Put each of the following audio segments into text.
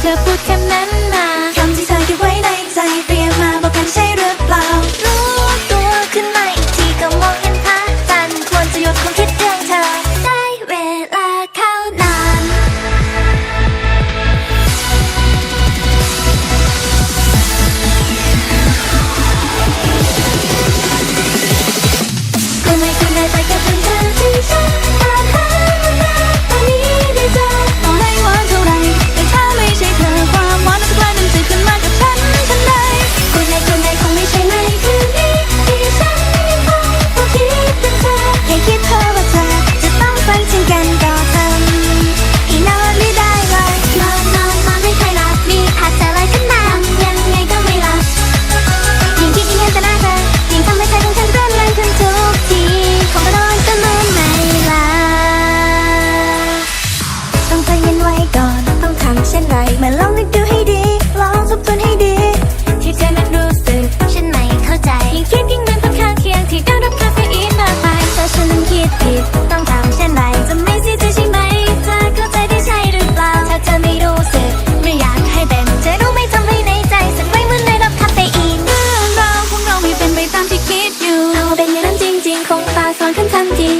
เธอพูดแค่นั้น ต้องใจเย็นไว้ก่อน ต้องทำเช่นไรมาลองนึกดูให้ดี ลองทบทวนให้ดี ที่เธอนั้นรู้สึก ฉันไม่เข้าใจ ยิ่งคิดยิ่งเป็นผลข้างเคียงที่ได้รับคาเฟอีนมากมายถ้าฉันนั้นคิดผิด ต้องทำเช่นไรจะไม่เสียใจใช่ไหมเธอเข้าใจได้ใช่หรือเปล่า ถ้าเธอไม่รู้สึก ไม่อยากให้เป็นจะรู้ไหมทำให้ในใจสั่นไหวเหมือนได้รับคาเฟอีนเรื่องราวของเราไม่เป็นไปตามที่คิดอยู่ เอาเป็นอย่างนั้นจริง ๆ คงตาสอนขึ้นทันที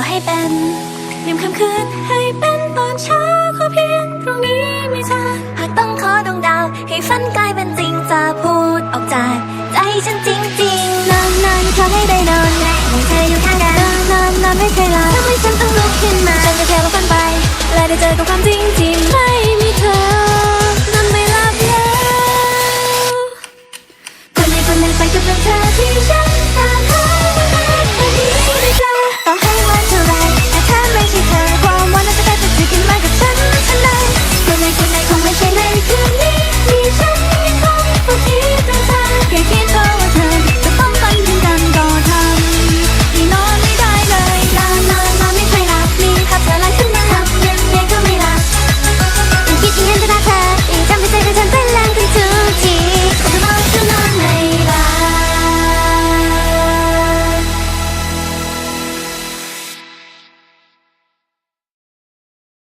อให้เป็นลืมคำคืนให้เป็นตอนเช้าขอเพียงตรงนี้ไม่ช้าหากต้องขอดวงดาว ให้ฝันกลายเป็นจริงจะพูดออกจากใจฉันจริงจริงนอนนอนขอให้ได้นอนไละให้เคยอยู่ข้างกันนอนนอนไม่เคยหลับทำไม่ฉันต้องลุกขึ้นมาฉันจะแค่ว่าวฝันไปและได้เจอกับความจริง